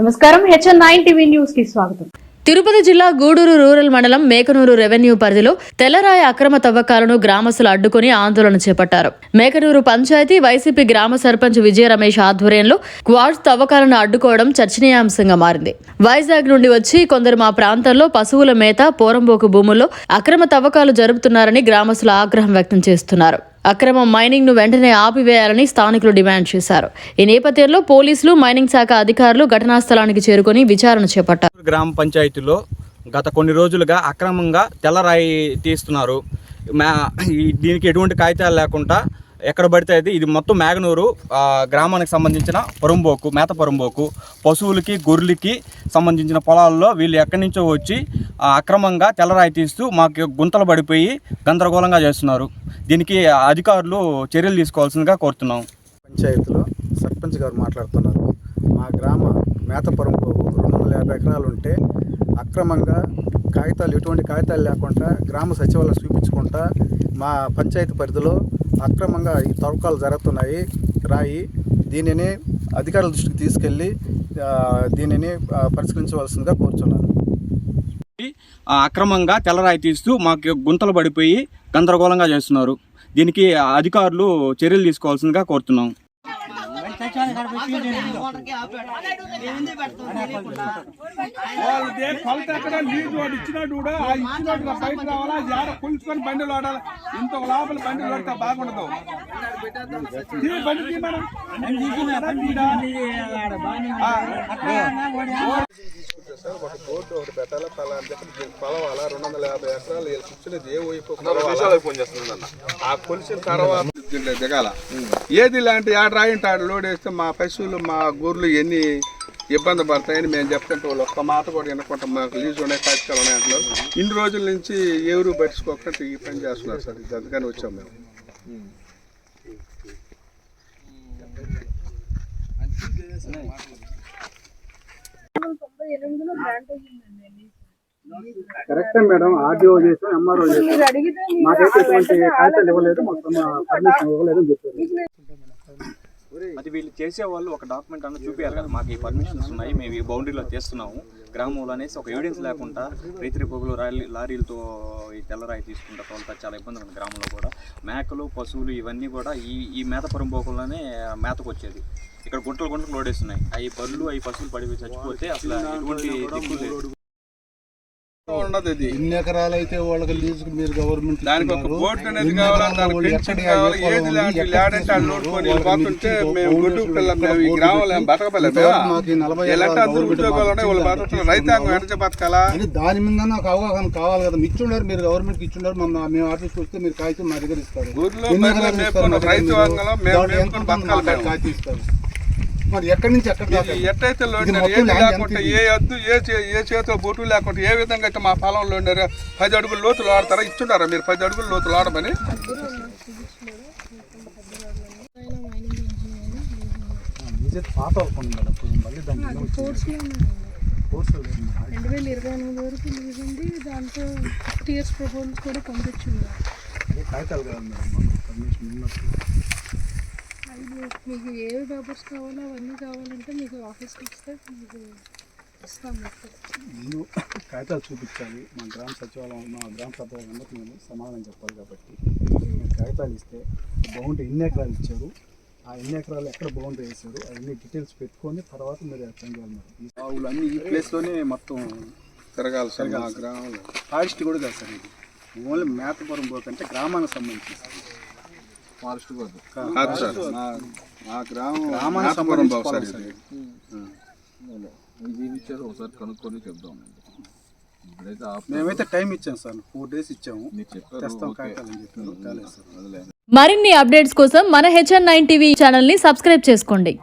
నమస్కారం. HN nine TV న్యూస్కి స్వాగతం. తిరుపతి జిల్లా గూడూరు రూరల్ మండలం మేకనూరు రెవెన్యూ పరిధిలో తెల్లరాయి అక్రమ తవ్వకాలను గ్రామస్తులు అడ్డుకుని ఆందోళన చేపట్టారు. మేకనూరు పంచాయతీ వైసీపీ గ్రామ సర్పంచ్ విజయ రమేష్ ఆధ్వర్యంలో క్వాడ్స్ తవ్వకాలను అడ్డుకోవడం చర్చనీయాంశంగా మారింది. వైజాగ్ నుండి వచ్చి కొందరు మా ప్రాంతంలో పశువుల మేత పోరంబోకు భూముల్లో అక్రమ తవ్వకాలు జరుపుతున్నారని గ్రామస్తులు ఆగ్రహం వ్యక్తం చేస్తున్నారు. అక్రమ మైనింగ్ను వెంటనే ఆపివేయాలని స్థానికులు డిమాండ్ చేశారు. ఈ నేపథ్యంలో పోలీసులు మైనింగ్ శాఖ అధికారులు ఘటనా స్థలానికి చేరుకుని విచారణ చేపట్టారు. గ్రామ పంచాయతీలో గత కొన్ని రోజులుగా అక్రమంగా తెల్లరాయి తీస్తున్నారు. మా దీనికి ఎటువంటి కాగితాలు లేకుండా ఎక్కడ పడితే అది ఇది మొత్తం మేగనూరు గ్రామానికి సంబంధించిన పొరంబోకు మేత పొరంబోకు పశువులకి గొర్రెలకి సంబంధించిన పొలాల్లో వీళ్ళు ఎక్కడి నుంచో వచ్చి అక్రమంగా తెల్లరాయి తీస్తూ మాకు గుంతలు పడిపోయి గందరగోళంగా చేస్తున్నారు. దీనికి అధికారులు చర్యలు తీసుకోవాల్సిందిగా కోరుతున్నాం. పంచాయతీలో సర్పంచ్ గారు మాట్లాడుతున్నారు. మా గ్రామ మేతపురం రెండు వందల యాభై ఎకరాలు ఉంటే అక్రమంగా కాగితాలు ఎటువంటి కాగితాలు లేకుండా గ్రామ సచివాలయం చూపించుకుంటా మా పంచాయతీ పరిధిలో అక్రమంగా ఈ తవ్వకాలు జరుగుతున్నాయి రాయి. దీనిని అధికారుల దృష్టికి తీసుకెళ్ళి దీనిని పరిష్కరించవలసిందిగా కోరుచున్నాను. అక్రమంగా తెల్లరాయి తీస్తూ మాకు గుంతలు పడిపోయి గందరగోళంగా చేస్తున్నారు దీనికి అధికారులు చర్యలు తీసుకోవాల్సిందిగా కోరుతున్నాం వాళ్ళు దేని కొలత ఎక్కడ లీజు వాడు ఇచ్చినట్టు కూడా ఆ ఇచ్చినట్టు బయట రావాలా అది ఆడ కొలుచుకొని బండిలు ఆడాలి ఇంత లోపల బండిలు పడితే బాగుండదు తీ, బండి తీ ఆ. ఒక బోర్డు ఒకటి పెట్టాలా పలానా దగ్గర కొలవాలా రెండు వందల యాభై ఎకరాలు కూర్చునేది ఏ వైపు ఆ కొలిసిన తర్వాత దిగాల. ఏది ఇలాంటి ఆడ రాయింటి ఆడ లోడ్ వేస్తే మా పశువులు మా గొర్రెలు ఎన్ని ఇబ్బంది పడతాయని మేము చెప్తుంటే వాళ్ళు ఒక్క మాట కూడా వినకుండా మాకు లీజు ఉన్నాయి కాగితాలు ఉన్నాయి అంటున్నారు. ఇన్ని రోజుల నుంచి ఎవరు పట్టించుకోకుండా ఈ పని చేస్తున్నారు సార్. ఇది అందుకని వచ్చాం మేము. కరెక్టే మేడం ఆర్డీఓ చేసి ఎంఆర్ఓ చేసి మాకైతే ఎటువంటి కాగితాలు ఇవ్వలేదు మొత్తం పర్మిషన్ ఇవ్వలేదు అని చెప్పారు. అది వీళ్ళు చేసే వాళ్ళు ఒక డాక్యుమెంట్ అన్న చూపించాలి కదా మాకు ఈ పర్మిషన్స్ ఉన్నాయి మేము ఈ బౌండరీలో చేస్తున్నాము. గ్రామంలో అనేసి ఒక ఎవిడెన్స్ లేకుండా రైతురి పొగులు లారీ లారీలతో ఈ తెల్లరాయి తీసుకుంటా తోలుతా చాలా ఇబ్బంది ఉంది గ్రామంలో కూడా. మేకలు పశువులు ఇవన్నీ కూడా ఈ ఈ మేత పొరంపోకుల్లోనే మేతకు వచ్చేది ఇక్కడ గుంటలు గుంటలు లోడేస్తున్నాయి. అవి బర్రెలు అవి పశువులు పడిపోయి చచ్చిపోతే అసలు ఎటువంటి ఉండదు ఇది. ఎన్ని ఎకరాలు అయితే వాళ్ళకి లీజుకి మీరు గవర్నమెంట్ దానికి ఒక బోర్డు అనేది కావాలి? దానికి పెన్షన్ కావాలి? ఏది లాంటి లేడంటే అది నోటుకొని వెళ్ళిపోతుంటే మేము గుడ్డు పిల్ల మేము ఈ గ్రామంలో ఏం బతకబలేదు. మాకు ఈ నలభై ఎలాంటి అందరూ ఉద్యోగాలు ఉన్నాయి? వాళ్ళు బతుకుతున్నారు రైతాంగం ఎంత బతకాలా? అని దాని మీద నాకు అవగాహన కావాలి కదా. ఇచ్చుండారు మీరు గవర్నమెంట్ ఇచ్చుండారు. మన మేము ఆఫీస్కి వస్తే మీరు కాగితం మా దగ్గర ఇస్తారు. రైతు మేము బతకాలి. కాగితం ఇస్తారు? మరి ఎక్కడి నుంచి ఎక్కడి దాకా? ఈ ఎట్టయితే లేకుండా? ఏ ఎద్దు ఏ చే- ఏ చేతిలో బొట్టు లేకుండా ఏ విధంగా అయితే మా పొలంలో ఉండారు పది అడుగులు లోతులు ఆడతారా? ఇచ్చుంటారా మీరు పది అడుగులు లోతులు ఆడమని? పాత మళ్ళీ రెండు వేల ఇరవై ఎనిమిది వరకు లీజ్ ఉంది దాంట్లో టీఎస్ ప్రపోజల్స్ కూడా పంపించింది కాగితాలు కదా మేడం పర్మిషన్ ఉన్నప్పుడు మీకు ఏ పేపర్స్ కావాలో అవన్నీ కావాలంటే మీకు ఆఫీస్కి ఇస్తే మీకు. నేను కాగితాలు చూపించాలి. మా గ్రామ సచివాలయం మా గ్రామ సచివాలయంలో మేము సమాధానం చెప్పాలి కాబట్టి. మీరు కాగితాలు ఇస్తే బౌండరీ ఎన్ని ఎకరాలు ఇచ్చారు? ఆ ఎన్ని ఎకరాలు ఎక్కడ బౌండరీ వేశారు? అవన్నీ డీటెయిల్స్ పెట్టుకొని తర్వాత మీరు యాక్షన్ చేయాలి ఈ ఆవులు అన్ని ఈ ప్లేస్లోనే మొత్తం తిరగాలి సార్ మా గ్రామంలో. ఫారెస్ట్ కూడా కాదు సార్ ఇది. ఓన్లీ మేతపురం పోకంటే గ్రామానికి సంబంధించి ఫారెస్ట్ కాదు సార్. మా గ్రామం గ్రామానికి నాథపురం సంబంధించి బాబు సార్ పొలం ఇది. మేమైతే టైం ఇచ్చాం సార్ ఫోర్ డేస్ ఇచ్చాము. తెస్తాం చెప్పారు. సార్. మరిన్ని అప్డేట్స్ కోసం మన హెచ్ఎన్ నైన్ టీవీ ఛానల్ని సబ్స్క్రైబ్ చేసుకోండి.